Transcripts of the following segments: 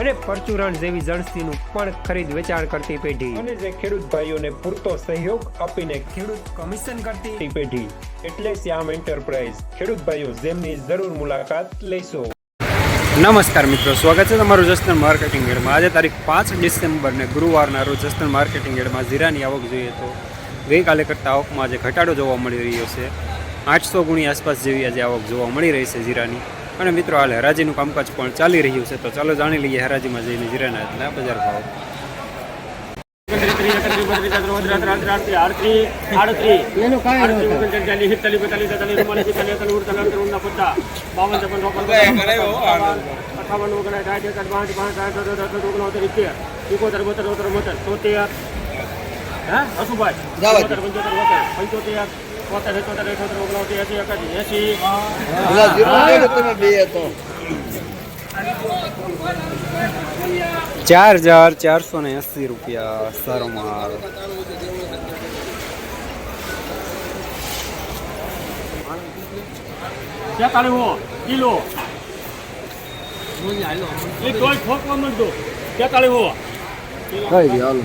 અને પરચુરણ જેવી જણસીનું પણ ખરીદ વેચાણ કરતી પેઢી. અને જે ખેડૂત ભાઈઓને પૂરતો સહયોગ આપીને ખેડૂત કમિશન કરતી પેઢી. એટલે શ્યામ એન્ટરપ્રાઇઝ. ખેડૂત ભાઈઓ જેમની જરૂર મુલાકાત લેશો. નમસ્કાર મિત્રો સ્વાગત છે તમારું જસદણ માર્કેટિંગ એડમાં. આજે તારીખ પાંચ ડિસેમ્બરને ગુરુવારના રોજ જસદણ માર્કેટિંગ એડમાં જીરાની આવક જોઈએ તો ગઈકાલે કરતાં આવકમાં આજે ઘટાડો જોવા મળી રહ્યો છે. આઠસો ગુણી આસપાસ જેવી આજે આવક જોવા મળી રહી છે જીરાની અને મિત્રો હાલ હરાજીનું કામકાજ પણ ચાલી રહ્યું છે તો ચાલો જાણી લઈએ હરાજીમાં જઈને જીરાના બજાર ભાવ એસી પેલા zero લઈ લો તમે બે તો ચાર હજાર ચારસો ને એંસી રૂપિયા સારો માલ તેતાલીસ કિલો. એ તોય ઠોકવા માંડતો તેતાલીસ કઈ હાલો.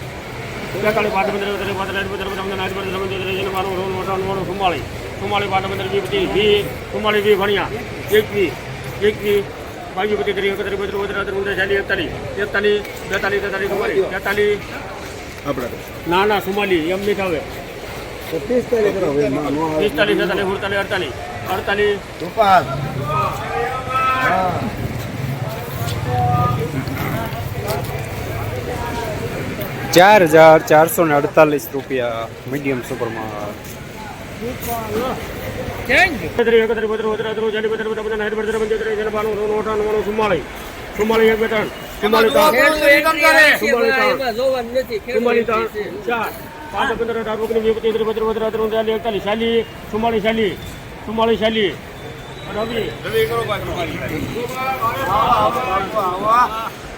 મારું રોલ મોટા મોટું સુમાળી સુમાળી પાટ બંદર વી બધી વી સુમાળી વી ભણ્યા એકવી એકવી બાજુ બધી ત્રીસ એકત્રીસ બત્રીસ વધારે વધારે ઊંધા ચાલી એકતાલીસ એકતાલીસ બેતાલીસ તેતાલીસ સુમાળી તેતાલીસ આપણે ના ના સુમાલી એમ નહીં થાવે પિસ્તાલીસ તેતાલીસ સુડતાલીસ અડતાલીસ અડતાલીસ ચાર હજાર ચારસો ને અડતાલીસ રૂપિયા મીડિયમ સુપર માલ એકત્રીસ એકત્રીસ બત્રીસ વધારે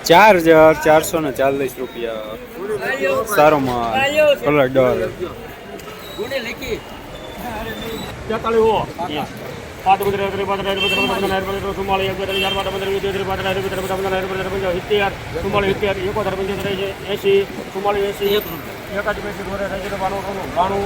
ચાર હજાર ચારસો ને ચાલીસ રૂપિયા સારો માલ કલર ડર બાણું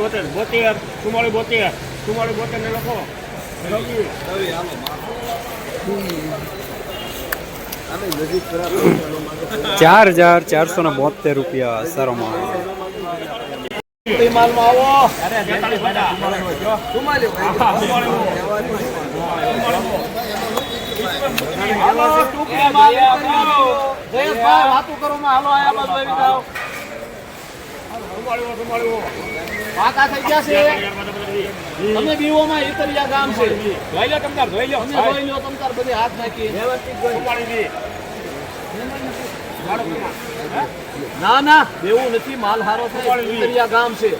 બોતેર. બોતેર બોતેર. સુમાળી બોતેર ને લખો. ચાર હજાર ચારસો ને બોતેર રૂપિયા સારો માલ માલમાં આવો હાલો ટૂંકી માલ જયેશભાઈ વાતું કરો માં. હાલો આયા બાજુ આવી જાઓ. સુમાળી હો સુમાળી હો વાકા થઈ ગયા છે. તમે બીઓમાં ઈતરિયા ગામ છે. જોઈ લો તમતાર જોઈ લો. તમે જોઈ લો તમ બધી હાથ નાખી ના ના દેવું નથી. માલ હારો છે ગામ છે.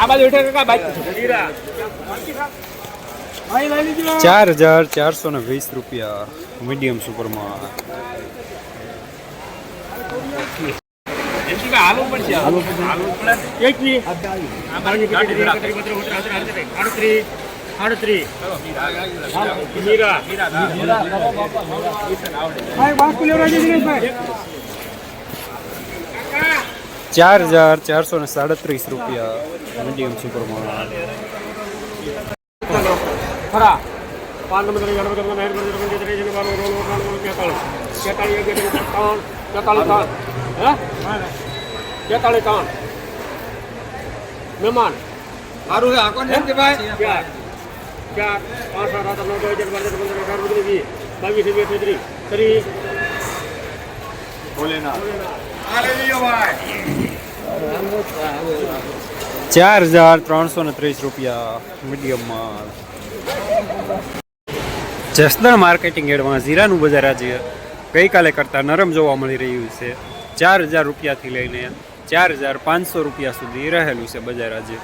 આ બાજુ કાકા બાઈક ચાર હજાર ચારસો ને વીસ રૂપિયા મીડિયમ સુપર માલ એકવી આડત્રીસ આડત્રીસ હીરા ચાર હજાર ચારસો ને સાડત્રીસ રૂપિયા મીડિયમ સુપર માલ ખરા પાંચ નંબર ત્રણ બેતાળીસ ત્રણ. મહેમાન. મારું છે આકોન જયંતિભાઈ ચાર ચાર પાંચ સાત આઠ નવ દસ બાર તેર પંદર અઢાર ઓગણીસ વીસ. બાવીસ ત્રેવીસ તેત્રીસ ત્રીસ ચાર હજાર ત્રણસો ને ત્રીસ રૂપિયા મીડિયમમાં જસદણ માર્કેટિંગ એડમાં જીરાનું બજાર આજે ગઈકાલે કરતાં નરમ જોવા મળી રહ્યું છે. ચાર હજાર રૂપિયાથી લઈને ચાર હજાર પાંચસો રૂપિયા સુધી રહેલું છે બજાર આજે.